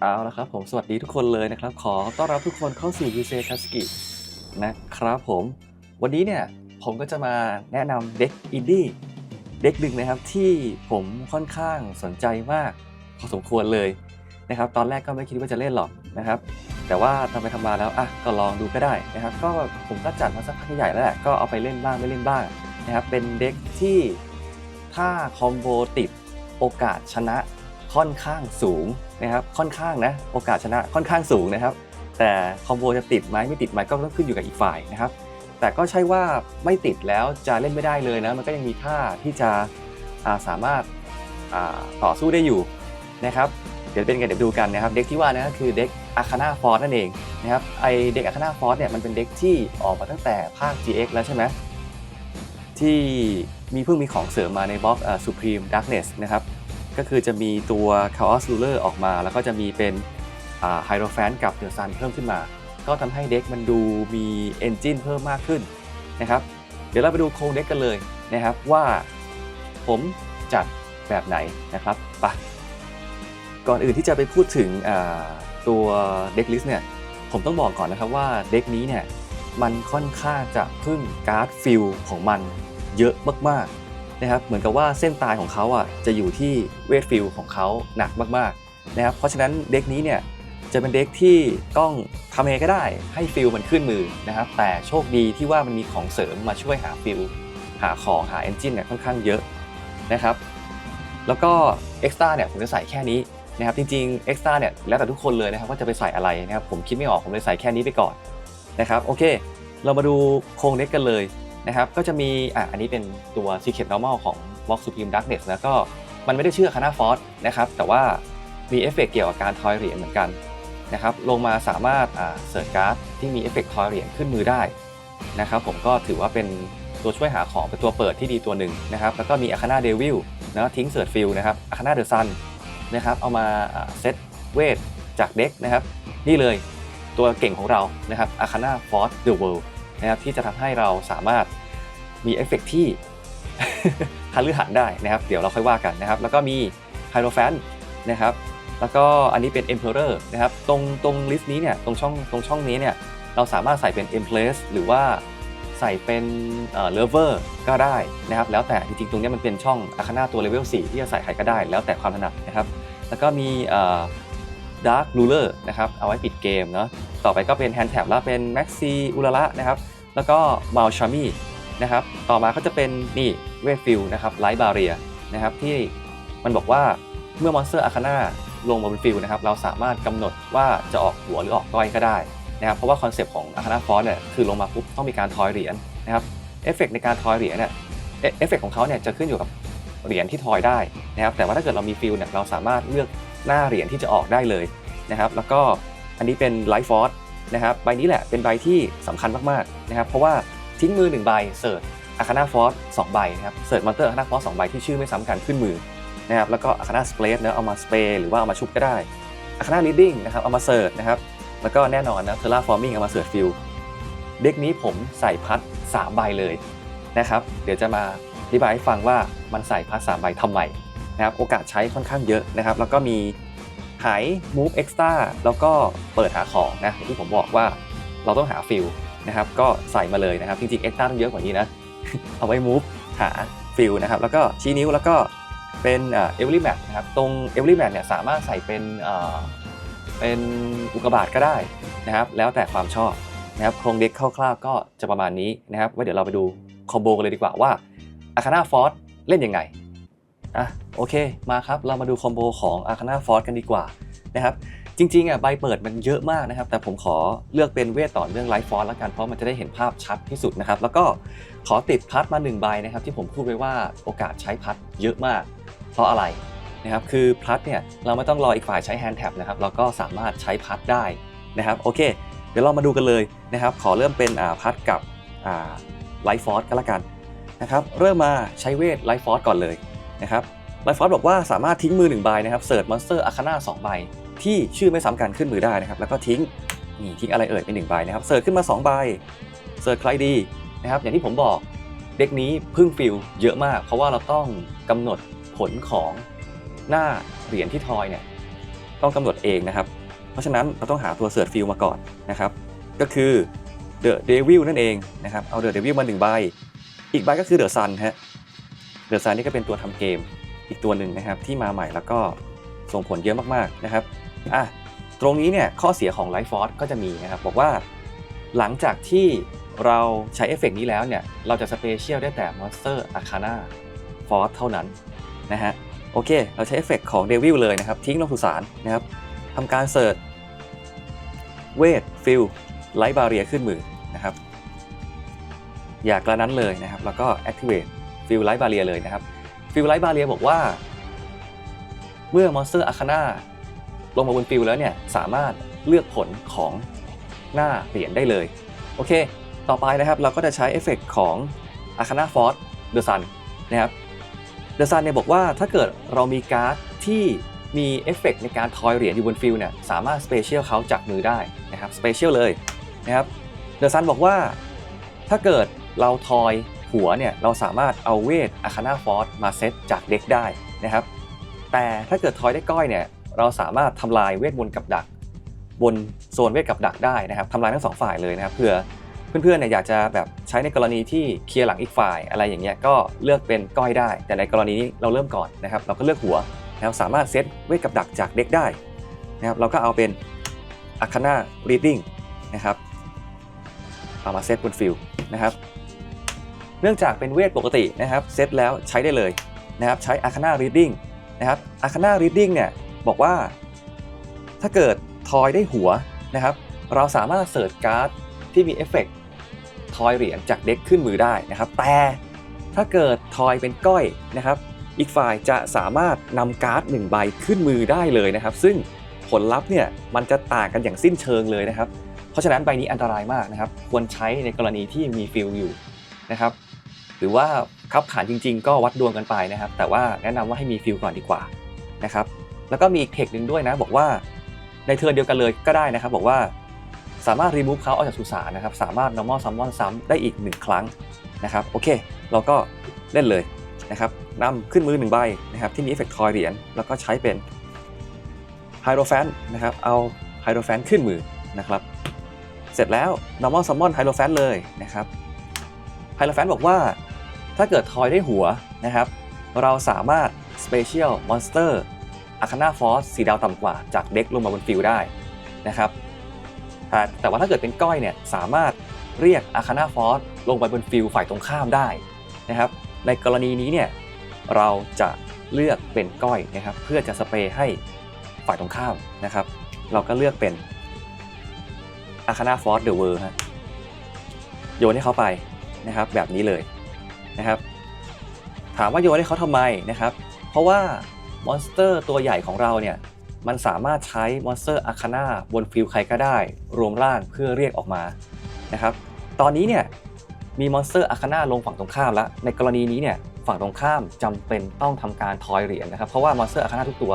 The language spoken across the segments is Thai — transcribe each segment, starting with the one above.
เอาละครับผมสวัสดีทุกคนเลยนะครับ ขอต้อนรับทุกคนเข้าสู่ยูเซคาสกินะครับผม วันนี้เนี่ยผมก็จะมาแนะนำเด็กอินดี้เด็กหนึ่งนะครับที่ผมค่อนข้างสนใจมากพอสมควรเลยนะครับ ตอนแรกก็ไม่คิดว่าจะเล่นหรอกนะครับ แต่ว่าทำไปทำมาแล้วอะก็ลองดูก็ได้นะครับ ก็ผมก็จัดมาสักพักใหญ่แล้วแหละก็เอาไปเล่นบ้างไม่เล่นบ้างนะครับเป็นเด็กที่ถ้าคอมโบติดโอกาสชนะ ค่อนข้างสูงนะครับค่อนข้างนะโอกาสชนะค่อนข้างสูงนะครับ แต่คอมโบจะติดไหมไม่ติดไหมก็ต้องขึ้นอยู่กับอีกฝ่ายนะครับ แต่ก็ใช่ว่าไม่ติดแล้วจะเล่นไม่ได้เลยนะมันก็ยังมีท่าที่จะสามารถต่อสู้ได้อยู่นะครับเดี๋ยวเป็นไงเดี๋ยวดูกันนะครับ เด็กที่ว่านะก็คือเด็กอาคาน่าฟอร์สนั่นเองนะครับไอเด็กอาคาน่าฟอร์สเนี่ยมันเป็นเด็กที่ออกมาตั้งแต่ภาค GX แล้วใช่ไหมที่มีเพิ่งมีของเสริมมาในบล็อกอ่า Supreme Darkness นะครับ ก็คือจะมีตัว Chaos Ruler ออกมา แล้วก็จะมีเป็นอ่า Hierophant กับ The Sun เพิ่มขึ้นมา ก็ทำให้เด็กมันดูมี Engine เพิ่มมากขึ้นนะครับ เดี๋ยวเราไปดูโครงเด็กกันเลยนะครับว่าผมจัดแบบไหนนะครับไปก่อนอื่นที่จะไปพูดถึงตัวเด็กลิสต์เนี่ยผมต้องบอกก่อนนะครับว่าเด็กนี้เนี่ยมันค่อนข้างจะพึ่งการ์ดฟิลของมันเยอะมากๆ นะครับเหมือนกับว่าเส้นตายของเขาอะจะอยู่ที่เวทฟิลของเขาหนักมากๆนะครับเพราะฉะนั้นเด็กนี้เนี่ยจะเป็นเด็กที่ต้องทำเองก็ได้ให้ฟิลมันขึ้นมือนะครับแต่โชคดีที่ว่ามันมีของเสริมมาช่วยหาฟิลหาของหาเอนจินเนี่ยค่อนข้างเยอะนะครับแล้วก็เอ็กซ์ต้าเนี่ยผมจะใส่แค่นี้นะครับจริงๆเอ็กซ์ต้าเนี่ยแล้วแต่ทุกคนเลยนะครับว่าจะไปใส่อะไรนะครับผมคิดไม่ออกผมเลยใส่แค่นี้ไปก่อนนะครับโอเค เรามาดูโครงเด็กกันเลย นะครับก็จะมีอะอันนี้เป็นตัว Secret Normal ของ Box Supreme Darkness แล้วก็มันไม่ได้เชื่อคานาฟอสนะครับแต่ว่ามีเอฟเฟกต์เกี่ยวกับการทอยเหรียญเหมือนกันนะครับลงมาสามารถอ่าเสิร์ชการ์ดที่มีเอฟเฟกต์ทอยเหรียญขึ้นมือได้นะครับผมก็ถือว่าเป็นตัวช่วยหาของเป็นตัวเปิดที่ดีตัวหนึ่งนะครับแล้วก็มีอาคาน่าเดวิลนะทิ้งเสิร์ชฟิลนะครับอาคาน่าเดอะซันนะครับเอามาเซตเวทจากเด็กนะครับนี่เลยตัวเก่งของเรานะครับอาคาน่าฟอสเดอะเวิลด์ นะครับที่จะทำให้เราสามารถมีเอฟเฟกต์ที่ทันหรือหันได้นะครับ เดี๋ยวเราค่อยว่ากันนะครับ แล้วก็มีไฮโ o แฟนนะครับ แล้วก็อันนี้เป็น Emperor นะครับ ตรงตรงลิสต์นี้เนี่ยตรงช่องตรงช่องนี้เนี่ยเราสามารถใส่เป็น Empress หรือว่าใส่เป็นเอ่อ Lover ก็ได้นะครับ แล้วแต่จริงๆ ตรงนี้มันเป็นช่องอาคาน่าตัวเลเวล4ที่จะใส่ใครก็ได้ แล้วแต่ความถนัดนะครับ แล้วก็มี Dark Ruler นะครับเอาไว้ปิดเกมเนาะต่อไปก็เป็น Hand Tab แล้วเป็น Maxi u l a r a นะครับแล้วก็ m a l c h a m i นะครับต่อมาก็จะเป็นนี่เวทฟิลนะครับไลท์บาเรียนะครับที่มันบอกว่าเมื่อมอนสเตอร์อาคาน่าลงมาบนฟิลนะครับเราสามารถกำหนดว่าจะออกหัวหรือออกก้อยก็ได้นะครับเพราะว่าคอนเซปต์ของอาคาน่าฟอสเนี่ยคือลงมาปุ๊บต้องมีการทอยเหรียญนะครับเอฟเฟกในการทอยเหรียญเนี่ยเอเอฟเฟกของเขาเนี่ยจะขึ้นอยู่กับเหรียญที่ทอยได้นะครับแต่ว่าถ้าเกิดเรามีฟิลเนี่ยเราสามารถเลือก หน้าเหรียญที่จะออกได้เลยนะครับ แล้วก็อันนี้เป็นไลฟ์ฟอร์สนะครับใบนี้แหละเป็นใบที่สำคัญมากๆนะครับ เพราะว่าทิ้งมือหนึ่งใบเสิร์ชอาคานาฟอร์สสองใบนะครับเสิร์ชมอนเตอร์อาคานาฟอร์สสองใบที่ชื่อไม่ซ้ำกันขึ้นมือนะครับแล้วก็อาคานาสเปรดนะเอามาสเปรย์หรือว่าเอามาชุบก็ได้อาคานาลีดดิ้งนะครับเอามาเสิร์ชนะครับแล้วก็แน่นอนนะเทอร่าฟอร์มิงเอามาเสิร์ชฟิลเด็กนี้ผมใส่พัด3ใบเลยนะครับ เดี๋ยวจะมาอธิบายให้ฟังว่ามันใส่พัด3ใบทำไม นะครับโอกาสใช้ค่อนข้างเยอะนะครับ แล้วก็มีหาย move extra แล้วก็เปิดหาของนะอย่างที่ผมบอกว่าเราต้องหาฟิลนะครับก็ใส่มาเลยนะครับ จริงๆ extra ต้องเยอะกว่านี้นะเอาไว้ move หาฟิลนะครับแล้วก็ชี้นิ้วแล้วก็เป็นเอเวอร์แมทนะครับตรงเอเวอร์แมทเนี่ยสามารถใส่เป็นเป็นอุกกาบาตก็ได้นะครับ แล้วแต่ความชอบนะครับโครงเด็กคร่าวๆก็จะประมาณนี้นะครับไว้เดี๋ยวเราไปดูคอมโบกันเลยดีกว่าว่าอาคาน่าฟอร์เล่นยังไง อะโอเคมาครับเรามาดูคอมโบของอาคาน่าฟอร์กันดีกว่านะครับจริงๆอะใบเปิดมันเยอะมากนะครับ แต่ผมขอเลือกเป็นเวทต่อเรื่องไลฟ์ฟอร์แล้วกันเพราะมันจะได้เห็นภาพชัดที่สุดนะครับ แล้วก็ขอติดพัดมา1ใบนะครับ ที่ผมพูดไว้ว่าโอกาสใช้พัดเยอะมาก เพราะอะไรนะครับคือพัดเนี่ยเราไม่ต้องรออีกฝ่ายใช้แฮนด์แท็บนะครับเราก็สามารถใช้พัดได้นะครับโอเค เดี๋ยวเรามาดูกันเลยนะครับ ขอเริ่มเป็นพัดกับไลฟ์ฟอร์ก็แล้วกันนะครับ เริ่มมาใช้เวทไลฟ์ฟอร์ก่อนเลยนะครับ ไลฟ์ฟอร์บอกว่าสามารถทิ้งมือ1ใบนะครับเสิร์ชมอนสเตอร์อาคาน่าสองใบ ที่ชื่อไม่ซ้ำกันขึ้นมือได้นะครับแล้วก็ทิ้งนี่ทิ้งอะไรเอ่ยเป็นหนึ่งใบนะครับเสิร์ชขึ้นมา2ใบเสิร์ชใครดีนะครับอย่างที่ผมบอกเด็กนี้พึ่งฟิลเยอะมาก เพราะว่าเราต้องกำหนดผลของหน้าเหรียญที่ทอยเนี่ยต้องกำหนดเองนะครับ เพราะฉะนั้นเราต้องหาตัวเสิร์ชฟิลมาก่อนนะครับ ก็คือ The Devil นั่นเองนะครับเอา The Devil มาหนึ่งใบ อีกใบก็คือ The Sun ฮะ The Sun นี่ก็เป็นตัวทำเกม อีกตัวหนึ่งนะครับที่มาใหม่แล้วก็ส่งผลเยอะมากๆนะครับอะตรงนี้เนี่ยข้อเสียของ Life Force ก็จะมีนะครับบอกว่าหลังจากที่เราใช้เอฟเฟกต์นี้แล้วเนี่ย เราจะสเปเชียลได้แต่ Monster Arcana Force เท่านั้นนะฮะโอเค เราใช้เอฟเฟกต์ของ Devil เลยนะครับ ทิ้งลงสุสานนะครับทำการเสิร์ชเวทฟิลไลท์บาเรียขึ้นมือนะครับ อยากกระนั้นเลยนะครับ แล้วก็ activate ฟิลไลท์บาเรียเลยนะครับ ฟิลไลท์บาเรียบอกว่า เมื่อ Monster Arcana ลงมาบนฟิลแล้วเนี่ยสามารถเลือกผลของหน้าเหรียญได้เลย โอเค ต่อไปนะครับเราก็จะใช้เอฟเฟกต์ของ Arcana Force The Sun นะครับ The Sun เนี่ยบอกว่าถ้าเกิดเรามีการ์ดที่มีเอฟเฟกต์ในการทอยเหรียญอยู่บนฟิลเนี่ยสามารถสเปเชียลเขาจากมือได้นะครับสเปเชียลเลยนะครับ The Sun บอกว่าถ้าเกิดเราทอย หัวเนี่ยเราสามารถเอาเวท Arcana Force มาเซตจากเด็กได้นะครับ แต่ถ้าเกิดทอยได้ก้อยเนี่ยเราสามารถทำลายเวทมนต์กับดัก บนโซนเวทกับดักได้นะครับทำลายทั้งสองฝ่ายเลยนะครับเผื่อเพื่อนๆเนี่ยอยากจะแบบใช้ในกรณีที่เคลียร์หลังอีกฝ่ายอะไรอย่างเงี้ยก็เลือกเป็นก้อยได้ แต่ในกรณีนี้เราเริ่มก่อนนะครับ เราก็เลือกหัวนะครับสามารถเซตเวทกับดักจากเด็กได้นะครับเราก็เอาเป็น Arcana Reading นะครับเอามาเซตบนฟิลนะครับ เนื่องจากเป็นเวทปกตินะครับเซตแล้วใช้ได้เลยนะครับใช้ Arcana Reading นะครับ Arcana Reading เนี่ยบอกว่า ถ้าเกิดทอยได้หัวนะครับเราสามารถเสิร์ชการ์ดที่มีเอฟเฟกต์ทอยเหรียญจากเด็กขึ้นมือได้นะครับ แต่ถ้าเกิดทอยเป็นก้อยนะครับ อีกฝ่ายจะสามารถนำการ์ด1ใบขึ้นมือได้เลยนะครับ ซึ่งผลลัพธ์เนี่ยมันจะต่างกันอย่างสิ้นเชิงเลยนะครับ เพราะฉะนั้นใบนี้อันตรายมากนะครับ ควรใช้ในกรณีที่มีฟิลอยู่นะครับ หรือว่าคับขานจริง ๆ ก็วัดดวงกันไปนะครับ แต่ว่าแนะนำว่าให้มีฟิลก่อนดีกว่านะครับแล้วก็มีอีกเทคหนึ่งด้วยนะ บอกว่าในเทิร์นเดียวกันเลยก็ได้นะครับ บอกว่าสามารถรีมูฟเขาออกจากสุสานนะครับ สามารถ normal summon ซ้ำได้อีก 1 ครั้งนะครับโอเค เราก็เล่นเลยนะครับนำขึ้นมือ1ใบนะครับที่มีเอฟเฟกต์ทอยเหรียญแล้วก็ใช้เป็นไฮโดรแฟนนะครับเอาไฮโดรแฟนขึ้นมือนะครับ เสร็จแล้ว normal summon ไฮโดรแฟนเลยนะครับไฮโดรแฟนบอกว่า ถ้าเกิดทอยได้หัวนะครับ เราสามารถ Special Monster Arcana Force สีดาวต่ำกว่าจากเด็กลงมาบนฟิลได้นะครับแต่แต่ว่าถ้าเกิดเป็นก้อยเนี่ยสามารถเรียก Arcana Force ลงไปบนฟิลฝ่ายตรงข้ามได้นะครับ ในกรณีนี้เนี่ยเราจะเลือกเป็นก้อยนะครับ เพื่อจะสเปรย์ให้ฝ่ายตรงข้ามนะครับ เราก็เลือกเป็น Arcana Force The World ฮะโยนให้เขาไปนะครับแบบนี้เลย นะครับ ถามว่าโยนให้เขาทำไมนะครับ เพราะว่ามอนสเตอร์ตัวใหญ่ของเราเนี่ยมันสามารถใช้มอนสเตอร์อาคาน่าบนฟิลใครก็ได้ รวมร่างเพื่อเรียกออกมานะครับ ตอนนี้เนี่ยมีมอนสเตอร์อาคาน่าลงฝั่งตรงข้ามแล้ว ในกรณีนี้เนี่ยฝั่งตรงข้ามจำเป็นต้องทำการทอยเหรียญนะครับ เพราะว่ามอนสเตอร์อาคาน่าทุกตัว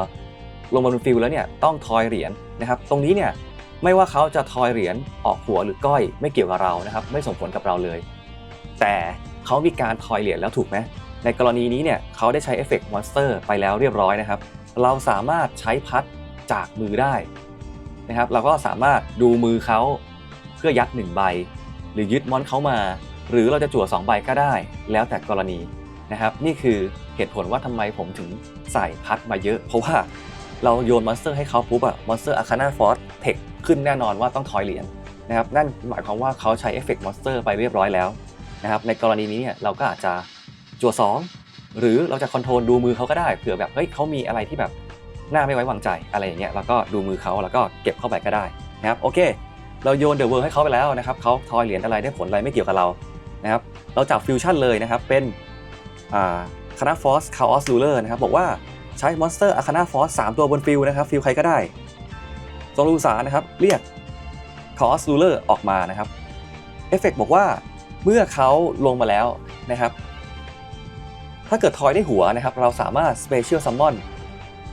ลงบนฟิลแล้วเนี่ยต้องทอยเหรียญนะครับ ตรงนี้เนี่ยไม่ว่าเขาจะทอยเหรียญออกหัวหรือก้อยไม่เกี่ยวกับเรานะครับ ไม่ส่งผลกับเราเลย แต่ เขามีการทอยเหรียญแล้วถูกไหมในกรณีนี้เนี่ยเขาได้ใช้เอฟเฟกต์มอนสเตอร์ไปแล้วเรียบร้อยนะครับ เราสามารถใช้พัดจากมือได้นะครับ เราก็สามารถดูมือเขาเพื่อยัด 1 ใบ หรือยึดมอนเขามา หรือเราจะจั่ว2ใบก็ได้ แล้วแต่กรณีนะครับ นี่คือเหตุผลว่าทำไมผมถึงใส่พัดมาเยอะ เพราะว่าเราโยนมอนสเตอร์ให้เขาปุ๊บอะมอนสเตอร์อาคาน่าฟอร์สเทคขึ้นแน่นอนว่าต้องทอยเหรียญนะครับนั่นหมายความว่าเขาใช้เอฟเฟกต์มอนสเตอร์ไปเรียบร้อยแล้ว นะครับในกรณีนี้เนี่ยเราก็อาจจะจั่ว2 หรือเราจะคอนโทรลดูมือเขาก็ได้เผื่อแบบเฮ้ยเขามีอะไรที่แบบน่าไม่ไว้วางใจอะไรอย่างเงี้ยแล้วก็ดูมือเขาแล้วก็เก็บเข้าไปก็ได้นะครับโอเค เราโยนเดอะเวิร์ให้เขาไปแล้วนะครับเขาทอยเหรียญอะไรได้ผลอะไรไม่เกี่ยวกับเรานะครับเราจับฟิวชั่นเลยนะครับเป็นอาคานาฟอสคาออสลูเลอร์นะครับบอกว่าใช้มอนสเตอร์อาคานาฟอสสามตัวบนฟิลนะครับฟิลใครก็ได้โซลูสานะครับเรียกคาออสลูเลอร์ออกมานะครับเอฟเฟกบอกว่า เมื่อเขาลงมาแล้วนะครับ ถ้าเกิดทอยได้หัวนะครับ เราสามารถ Special Summon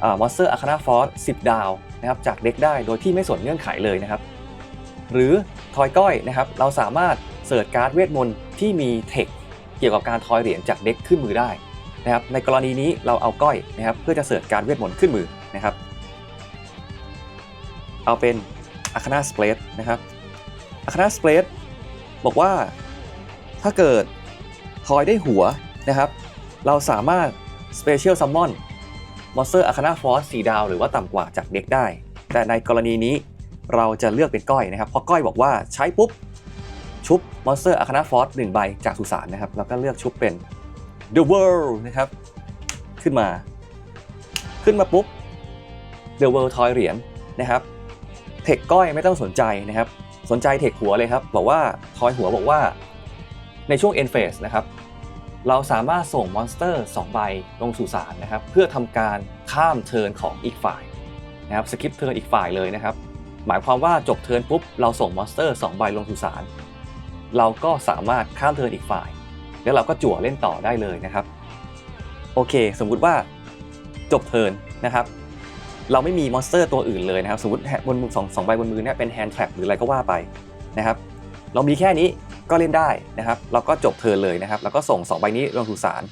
อ่ามอนสเตอร์อาคานาฟอร์10 ดาวนะครับจากเด็กได้โดยที่ไม่สนเงื่อนไขเลยนะครับ หรือทอยก้อยนะครับ เราสามารถเสิร์ชการ์ดเวทมนต์ที่มีเทคเกี่ยวกับการทอยเหรียญจากเด็กขึ้นมือได้นะครับ ในกรณีนี้เราเอาก้อยนะครับเพื่อจะเสิร์ชการ์ดเวทมนต์ขึ้นมือนะครับ เอาเป็นอาคานาสเปรดนะครับอาคานาสเปรดบอกว่า ถ้าเกิดทอยได้หัวนะครับ เราสามารถ Special Summon Monster Arcana Force 4ดาวหรือว่าต่ำกว่าจากเด็กได้ แต่ในกรณีนี้เราจะเลือกเป็นก้อยนะครับ เพราะก้อยบอกว่าใช้ปุ๊บ ชุบ Monster Arcana Force 1ใบจากสุสานนะครับ แล้วก็เลือกชุบเป็น The World นะครับ ขึ้นมา ขึ้นมาปุ๊บ The World ทอยเหรียญนะครับ เทคก้อยไม่ต้องสนใจนะครับ สนใจเทคหัวเลยครับ บอกว่าทอยหัวบอกว่า ในช่วง End Phase นะครับเราสามารถส่งมอนสเตอร์ 2 ใบลงสู่สารนะครับ เพื่อทำการข้ามเทิร์นของอีกฝ่ายนะครับสกิปเทิร์นอีกฝ่ายเลยนะครับ หมายความว่าจบเทิร์นปุ๊บเราส่งมอนสเตอร์ 2 ใบลงสู่สารเราก็สามารถข้ามเทิร์นอีกฝ่าย แล้วเราก็จั่วเล่นต่อได้เลยนะครับ โอเค สมมุติว่าจบเทิร์นนะครับ เราไม่มีมอนสเตอร์ตัวอื่นเลยนะครับ สมมติบนมือสองสองใบบนมือเนี่ยเป็นแฮนด์แทร็หรืออะไรก็ว่าไปนะครับ เรามีแค่นี้ ก็เล่นได้นะครับเราก็จบเทิร์นเลยนะครับ แล้วก็ส่ง 2 ใบนี้ลงสู่สาร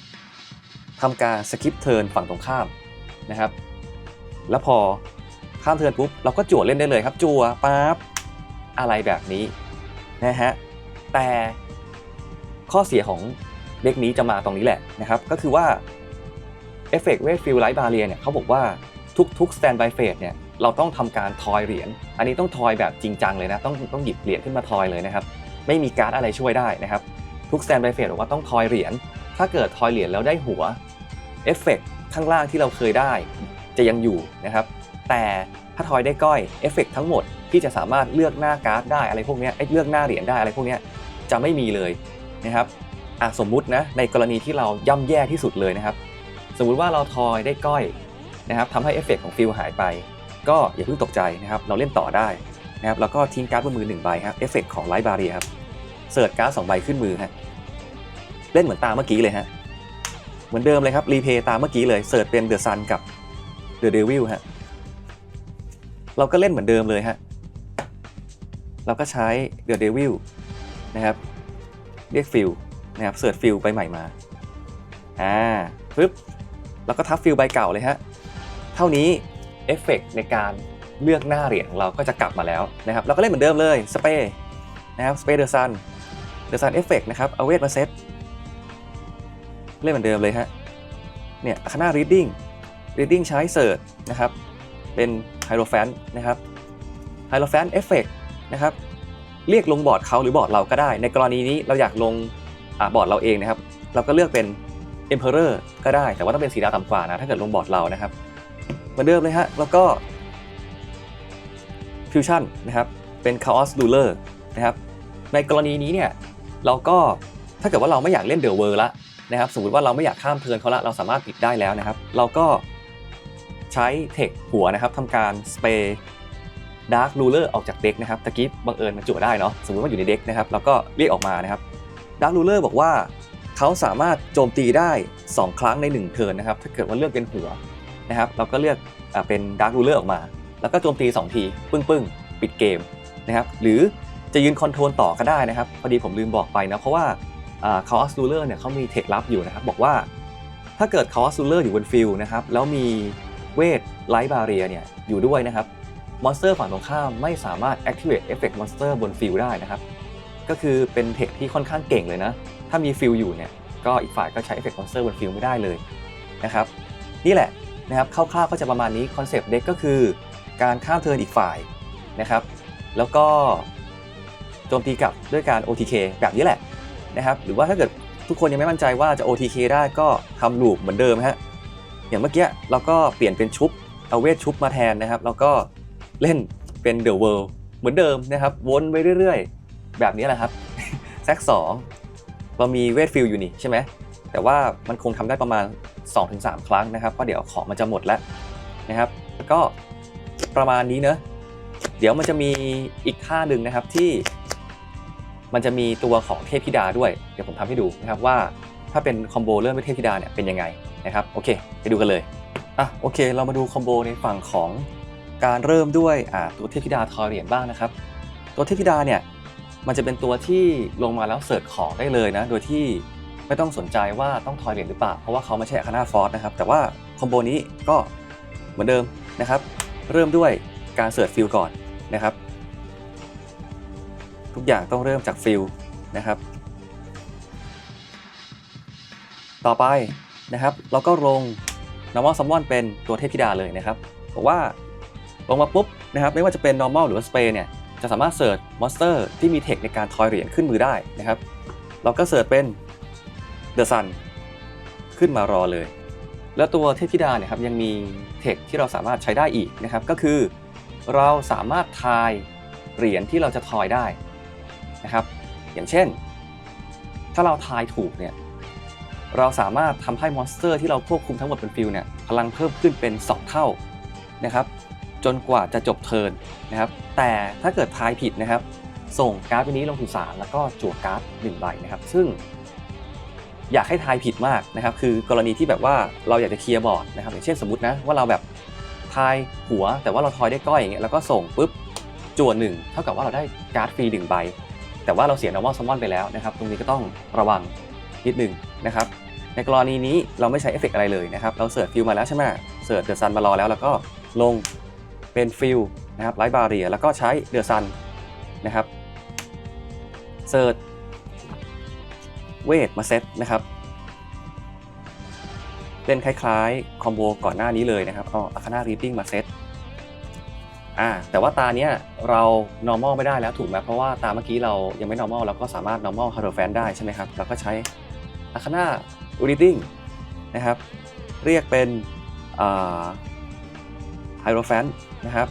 ทำการสกิปเทิร์นฝั่งตรงข้ามนะครับ แล้วพอข้ามเทิร์นปุ๊บเราก็จั่วเล่นได้เลยครับจั่วปั๊บอะไรแบบนี้นะฮะแต่ข้อเสียของเด็กนี้จะมาตรงนี้แหละนะครับ ก็คือว่าเอฟเฟกต์เวทฟิลไลท์บาเรียเนี่ยเขาบอกว่าทุกๆ stand by phase เนี่ยเราต้องทำการทอยเหรียญ อันนี้ต้องทอยแบบจริงจังเลยนะ ต้องต้องหยิบเหรียญขึ้นมาทอยเลยนะครับ ไม่มีการ์ดอะไรช่วยได้นะครับ ทุก stand by phase บอกว่าต้องทอยเหรียญ ถ้าเกิดทอยเหรียญแล้วได้หัวเอฟเฟกต์ข้างล่างที่เราเคยได้ จะยังอยู่นะครับ แต่ถ้าทอยได้ก้อยเอฟเฟกต์ทั้งหมดที่จะสามารถเลือกหน้าการ์ดได้อะไรพวกนี้เลือกหน้าเหรียญได้อะไรพวกนี้จะไม่มีเลยนะครับอะสมมุตินะในกรณีที่เราย่ำแย่ที่สุดเลยนะครับ สมมุติว่าเราทอยได้ก้อยนะครับทำให้เอฟเฟกต์ของฟิลหายไป ก็อย่าเพิ่งตกใจนะครับ เราเล่นต่อได้ นะครับแล้วก็ทิ้งการ์ดบนมือหนึ่งใบครับเอฟเฟกต์ของไลท์บาเรียครับเสิร์ชการ์ดสองใบขึ้นมือฮะเล่นเหมือนตามเมื่อกี้เลยฮะเหมือนเดิมเลยครับรีเพย์ตามเมื่อกี้เลยเสิร์ชเป็นเดอะซันกับเดอะเดวิลฮะเราก็เล่นเหมือนเดิมเลยฮะเราก็ใช้เดอะเดวิลนะครับเรียกฟิลนะครับเสิร์ชฟิลใบใหม่มาอ่าปึ๊บแล้วก็ทับฟิลใบเก่าเลยฮะเท่านี้เอฟเฟกในการ เลือกหน้าเหรียญของเราก็จะกลับมาแล้วนะครับเราก็เล่นเหมือนเดิมเลยสเปรนะครับสเปรเดอร์ซันเดอร์ซันเอฟเฟกนะครับเอาเวทมาเซตเล่นเหมือนเดิมเลยฮะเนี่ยคณะ reading reading ใช้เสิร์ชนะครับเป็นไฮโ o รแฟนนะครับไฮโ o รแฟนเอฟเฟกนะครับเรียกลงบอร์ดเขาหรือบอร์ดเราก็ได้ ในกรณีนี้เราอยากลงอบอร์ดเราเองนะครับ เราก็เลือกเป็น Emperor ก็ได้ แต่ว่าต้องเป็นสีดาวต่ำกว่านะ ถ้าเกิดลงบอร์ดเรานะครับ เหมือนเดิมเลยฮะ แล้วก็ Fusion นะครับเป็น Chaos Ruler นะครับในกรณีนี้เนี่ยเราก็ถ้าเกิดว่าเราไม่อยากเล่นเดอะเวอร์ละนะครับสมมติว่าเราไม่อยากข้ามเทิร์นเขาละเราสามารถปิดได้แล้วนะครับ เราก็ใช้เทคหัวนะครับทำการสเปรย์ดาร์ครูเลอร์ออกจากเด็กนะครับตะกี้บังเอิญมันจั่วได้เนาะสมมติว่าอยู่ในเด็กนะครับแล้วก็เรียกออกมานะครับดาร์ครูเลอร์บอกว่าเขาสามารถโจมตีได้ 2 ครั้งใน 1 เทิร์นนะครับ ถ้าเกิดว่าเลือกเป็นหัวนะครับ เราก็เลือกอเป็นดาร์ครูเลอร์ออกมา แล้วก็โจมตี 2 ที ปึ้งปึ้งปิดเกมนะครับหรือจะยืนคอนโทรลต่อก็ได้นะครับ พอดีผมลืมบอกไปนะ เพราะว่าคาอสรูเลอร์เนี่ยเขามีเทคลับอยู่นะครับ บอกว่าถ้าเกิดคาอสรูเลอร์อยู่บนฟิลนะครับ แล้วมีเวทไลท์บาเรียเนี่ยอยู่ด้วยนะครับมอนสเตอร์ฝั่งตรงข้ามไม่สามารถ activate effect monster บนฟิลได้นะครับ ก็คือเป็นเทคที่ค่อนข้างเก่งเลยนะ ถ้ามีฟิลอยู่เนี่ยก็อีกฝ่ายก็ใช้ effect monster บนฟิลไม่ได้เลยนะครับ นี่แหละนะครับคร่าวๆก็จะประมาณนี้คอนเซปต์เด็กก็คือ การข้ามเทินอีกฝ่ายนะครับ แล้วก็โจมตีกลับด้วยการ OTK แบบนี้แหละนะครับ หรือว่าถ้าเกิดทุกคนยังไม่มั่นใจว่าจะ OTK ได้ก็ทำลูปเหมือนเดิมฮะอย่างเมื่อกี้เราก็เปลี่ยนเป็นชุบเอาเวทชุบมาแทนนะครับ แล้วก็เล่นเป็น The World เหมือนเดิมนะครับ วนไปเรื่อยๆ แบบนี้แหละครับแซกสองเรามีเวทฟิลอยู่นี่ใช่ไหมแต่ว่ามันคงทำได้ประมาณ 2-3 ครั้งนะครับเพราะเดี๋ยวของมันจะหมดแล้วนะครับก็ ประมาณนี้เนอะเดี๋ยวมันจะมีอีกท่าหนึ่งนะครับที่ มันจะมีตัวของเทพธิดาด้วย เดี๋ยวผมทำให้ดูนะครับว่าถ้าเป็นคอมโบเริ่มด้วยเทพธิดาเนี่ยเป็นยังไงนะครับโอเค ไปดูกันเลยอะโอเค เรามาดูคอมโบในฝั่งของการเริ่มด้วยอ่าตัวเทพธิดาทอยเรียญบ้างนะครับ ตัวเทพธิดาเนี่ยมันจะเป็นตัวที่ลงมาแล้วเสิร์ชของได้เลยนะ โดยที่ไม่ต้องสนใจว่าต้องทอยเหรียญหรือเปล่า เพราะว่าเขาไม่ใช่อาคานาฟอร์สนะครับ แต่ว่าคอมโบนี้ก็เหมือนเดิมนะครับ เริ่มด้วยการเสิร์ชฟิลก่อนนะครับ ทุกอย่างต้องเริ่มจากฟิลนะครับ ต่อไปนะครับ เราก็ลง normal summon เป็นตัวเทพธิดาเลยนะครับบอกว่าลงมาปุ๊บนะครับ ไม่ว่าจะเป็น normal หรือว่า spray เนี่ยจะสามารถเสิร์ชมอนสเตอร์ที่มีเทคในการทอยเหรียญขึ้นมือได้นะครับ เราก็เสิร์ชเป็น The Sun ขึ้นมารอเลย แล้วตัวเทพธิดาเนี่ยครับยังมีเทคที่เราสามารถใช้ได้อีกนะครับก็คือ เราสามารถทายเหรียญที่เราจะทอยได้นะครับอย่างเช่น ถ้าเราทายถูกเนี่ยเราสามารถทำให้มอนสเตอร์ที่เราควบคุมทั้งหมดเป็นฟิลเนี่ยพลังเพิ่มขึ้นเป็น 2 เท่านะครับจนกว่าจะจบเทิร์นนะครับแต่ถ้าเกิดทายผิดนะครับ ส่งการ์ดใบนี้ลงสู่สารแล้วก็จั่วการ์ดหนึ่งใบนะครับซึ่ง อยากให้ทายผิดมากนะครับคือกรณีที่แบบว่าเราอยากจะเคลียร์บอร์ดนะครับอย่างเช่นสมมตินะว่าเราแบบทายหัวแต่ว่าเราทอยได้ก้อยอย่างเงี้ยแล้วก็ส่งปุ๊บจั่วหนึ่งเท่ากับว่าเราได้การ์ดฟรีหนึ่งใบ แต่ว่าเราเสีย normal summon ไปแล้วนะครับตรงนี้ก็ต้องระวังนิดหนึ่งนะครับในกรณีนี้เราไม่ใช้เอฟเฟกต์อะไรเลยนะครับเราเสิร์ชฟิลมาแล้วใช่ไหมเสิร์ชเดอะซันมารอแล้ว แล้วก็ลงเป็นฟิลนะครับไลท์บาเรียแล้วก็ใช้เดอะซันนะครับเสิร์ช เวทมาเซตนะครับเป็นคล้ายๆคอมโบก่อนหน้านี้เลยนะครับเอาอาคาน่ารีดดิ้งมาเซตอ่าแต่ว่าตาเนี้ยเรา normal ไม่ได้แล้วถูกไหมเพราะว่าตาเมื่อกี้เรายังไม่ normal เราก็สามารถ normal h a r o f a n ได้ใช่ไหมครับเราก็ใช้อาคาน่า reading นะครับ เรียกเป็นอ่า h a r o f a n นะครับ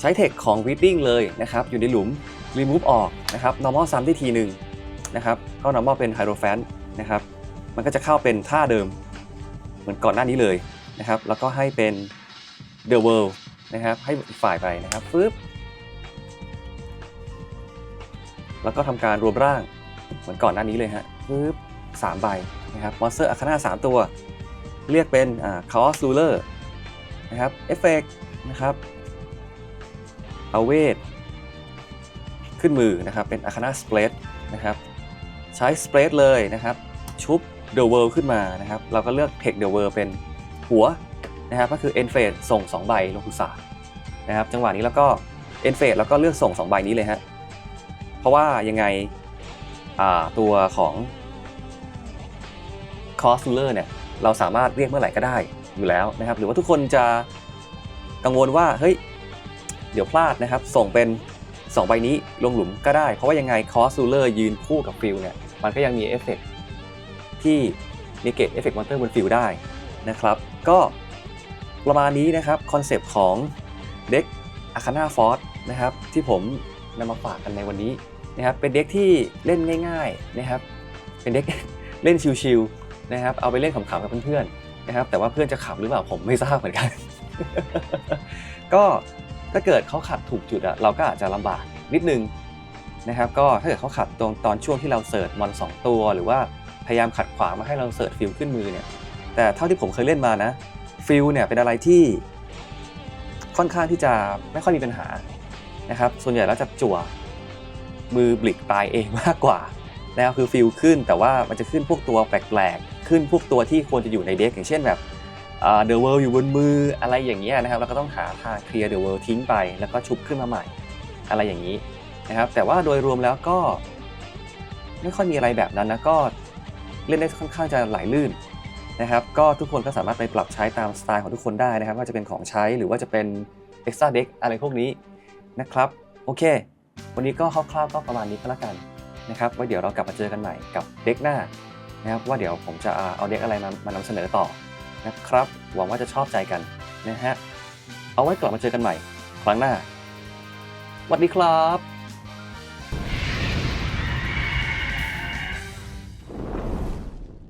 ใช้เทคของ reading เลยนะครับ อยู่ในหลุม remove ออกนะครับ normal ซ้ำได้ทีหนึ่ง นะครับก็ normal เป็น h a r o f a n นะครับมันก็จะเข้าเป็นท่าเดิม เหมือนก่อนหน้านี้เลยนะครับ แล้วก็ให้เป็น the world นะครับให้อีกฝ่ายไปนะครับฟึบแล้วก็ทำการรวมร่างเหมือนก่อนหน้านี้เลยฮะฟึบสามใบนะครับมอนสเตอร์อาคาน่าสามตัว เรียกเป็นอ่า chaos ruler นะครับเอฟเฟกนะครับเอาเวทขึ้นมือนะครับเป็นอาคาน่าสเปรดนะครับ ใช้สเปรดเลยนะครับชุบ The World ขึ้นมานะครับเราก็เลือก Tech The World เป็นหัวนะครับก็คือ End Phase ส่ง 2 ใบลงทุสานะครับจังหวะนี้แล้วก็ End Phase แล้วก็เลือกส่ง 2 ใบนี้เลยฮะเพราะว่ายังไงตัวของ c o s t Ruler เนี่ยเราสามารถเรียกเมื่อไหร่ก็ได้อยู่แล้วนะครับหรือว่าทุกคนจะกังวลว่าเฮ้ยเดี๋ยวพลาดนะครับส่งเป็น 2 ใบนี้ลงหลุมก็ได้ เพราะว่ายังไง c o s t Ruler ยืนคู่กับฟิลเนี่ยมันก็ยังมีเอฟเฟกต์ที่มีเกตเอฟเฟกต์มอนเตอร์บนฟิลได้นะครับ ก็ประมาณนี้นะครับคอนเซปต์ของเด็กอาคาน่าฟอร์นะครับที่ผมนำมาฝากกันในวันนี้นะครับเป็นเด็กที่เล่นง่ายๆนะครับ เป็นเด็กเล่นชิวๆนะครับเอาไปเล่นขำๆกับเพื่อนๆนะครับแต่ว่าเพื่อนจะขำหรือเปล่าผมไม่ทราบเหมือนกัน ก็ ถ้าเกิดเขาขัดถูกจุดอะเราก็อาจจะลำบากนิดนึงนะครับก็ถ้าเกิดเขาขัดตรงตอนช่วงที่เราเสิร์ชมอนสองตัว หรือว่าพยายามขัดขวางมาให้เราเสิร์ชฟิลขึ้นมือเนี่ยแต่เท่าที่ผมเคยเล่นมานะฟิลเนี่ยเป็นอะไรที่ค่อนข้างที่จะไม่ค่อยมีปัญหานะครับส่วนใหญ่แล้วจะจั่วมือบลิกตายเองมากกว่าแล้วคือฟิลขึ้นแต่ว่ามันจะขึ้นพวกตัวแปลกๆ ขึ้นพวกตัวที่ควรจะอยู่ในเด็กอย่างเช่นแบบ เดอะเวิลด์อยู่บนมืออะไรอย่างเงี้ยนะครับเราก็ต้องหาทางเคลียร์เดอะเวิลด์ทิ้งไป แล้วก็ชุบขึ้นมาใหม่อะไรอย่างนี้นะครับ แต่ว่าโดยรวมแล้วก็ไม่ค่อยมีอะไรแบบนั้นนะก็เล่นได้ค่อนข้างจะไหลลื่นนะครับ ก็ทุกคนก็สามารถไปปรับใช้ตามสไตล์ของทุกคนได้นะครับว่าจะเป็นของใช้หรือว่าจะเป็น extra deck อะไรพวกนี้นะครับ โอเค วันนี้ก็คร่าวๆก็ประมาณนี้ก็แล้วกันนะครับไว้เดี๋ยวเรากลับมาเจอกันใหม่กับเด็กหน้านะครับว่าเดี๋ยวผมจะเอาเด็กอะไรมามานำเสนอต่อ นะครับ หวังว่าจะชอบใจกันนะฮะ เอาไว้กลับมาเจอกันใหม่ ครั้งหน้าสวัสดีครับ